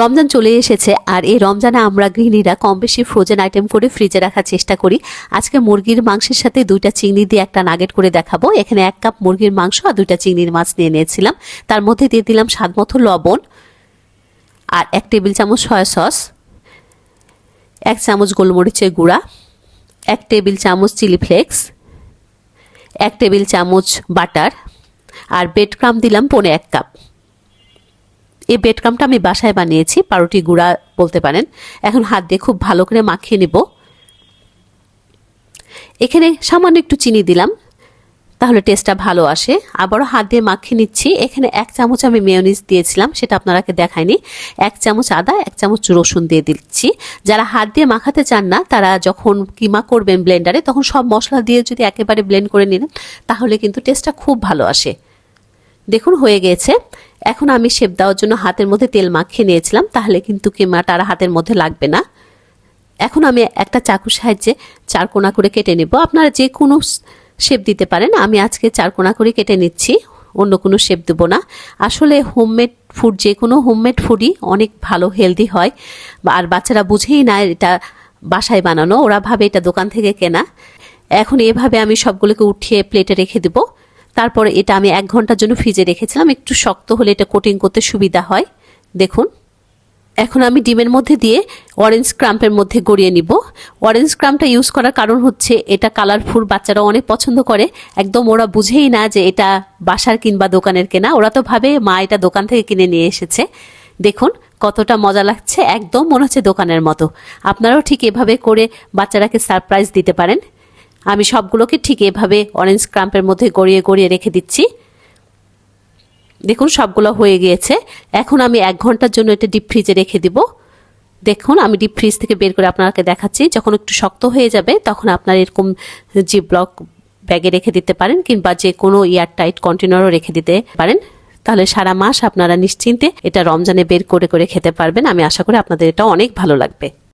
রমজান চলে এসেছে আর এই রমজানে আমরা গৃহিণীরা কম বেশি ফ্রোজেন আইটেম করে ফ্রিজে রাখার চেষ্টা করি। আজকে মুরগির মাংসের সাথে দুইটা চিংড়ি দিয়ে একটা নাগেট করে দেখাবো। এখানে এক কাপ মুরগির মাংস আর দুইটা চিংড়ির মাছ নিয়ে নিয়েছিলাম। তার মধ্যে দিয়ে দিলাম স্বাদ মতো লবণ আর এক টেবিল চামচ সয়া সস এক চামচ গোলমরিচের গুঁড়া, এক টেবিল চামচ চিলি ফ্লেক্স এক টেবিল চামচ বাটার আর বেড ক্রাম দিলাম পনে এক কাপ এই বেড ক্রামটা আমি বাসায় বানিয়েছি পাউরুটি গুঁড়া বলতে পারেন। এখন হাত দিয়ে খুব ভালো করে মাখিয়ে নেব। এখানে সামান্য একটু চিনি দিলাম, তাহলে টেস্টটা ভালো আসে। আবারও হাত দিয়ে মাখিয়ে নিচ্ছি। এখানে এক চামচ আমি মেয়নিজ দিয়েছিলাম, সেটা আপনারাকে দেখায়নি। এক চামচ আদা, এক চামচ রসুন দিয়ে দিচ্ছি। যারা হাত দিয়ে মাখাতে চান না, তারা যখন কিমা করবেন ব্লেন্ডারে তখন সব মশলা দিয়ে যদি একেবারে ব্লেন্ড করে নিলেন, তাহলে কিন্তু টেস্টটা খুব ভালো আসে। দেখুন, হয়ে গিয়েছে এখন আমি শেপ দেওয়ার জন্য হাতের মধ্যে তেল মাখিয়ে নিয়েছিলাম, তাহলে কিন্তু কিমাটা আর হাতের মধ্যে লাগবে না। এখন আমি একটা চাকুর সাহায্যে চার কোনা করে কেটে নেব। আপনারা যে কোনো শেপ দিতে পারেন। আমি আজকে চার কোনা করে কেটে নিচ্ছি, অন্য কোনো শেপ দেবো না। আসলে হোমমেড ফুড যে কোনো হোমমেড ফুডই অনেক ভালো হেলদি হয়। আর বাচ্চারা বুঝেই না এটা বাসায় বানানো, ওরা ভাবে এটা দোকান থেকে কেনা। এখন এভাবে আমি সবগুলোকে উঠিয়ে প্লেটে রেখে দেবো। তারপরে এটা আমি এক ঘণ্টার জন্য ফ্রিজে রেখেছিলাম। একটু শক্ত হলে এটা কোটিং করতে সুবিধা হয়। দেখুন, এখন আমি ডিমের মধ্যে দিয়ে অরেঞ্জ ক্রাম্পের মধ্যে গড়িয়ে নিব। অরেঞ্জ ক্রাম্পটা ইউজ করার কারণ হচ্ছে, এটা কালারফুল বাচ্চারা অনেক পছন্দ করে। একদম ওরা বুঝেই না যে এটা বাসার কিংবা দোকানের কেনা। ওরা তো ভাবে, মা, এটা দোকান থেকে কিনে নিয়ে এসেছে। দেখুন, কতটা মজা লাগছে। একদম মনে হচ্ছে দোকানের মতো। আপনারাও ঠিক এভাবে করে বাচ্চারাকে সারপ্রাইজ দিতে পারেন। আমি সবগুলোকে ঠিক এভাবে অরেঞ্জ ক্রাম্পের মধ্যে গড়িয়ে গড়িয়ে রেখে দিচ্ছি। দেখুন, সবগুলো হয়ে গিয়েছে। এখন আমি এক ঘণ্টার জন্য এটা ডিপ ফ্রিজে রেখে দিব। দেখুন, আমি ডিপ ফ্রিজ থেকে বের করে আপনাকে দেখাচ্ছি। যখন একটু শক্ত হয়ে যাবে, তখন আপনার এরকম জি ব্লক ব্যাগে রেখে দিতে পারেন, কিংবা যে কোনো এয়ার টাইট কন্টেনারও রেখে দিতে পারেন। তাহলে সারা মাস আপনারা নিশ্চিন্তে এটা রমজানে বের করে করে খেতে পারবেন। আমি আশা করি আপনাদের এটা অনেক ভালো লাগবে।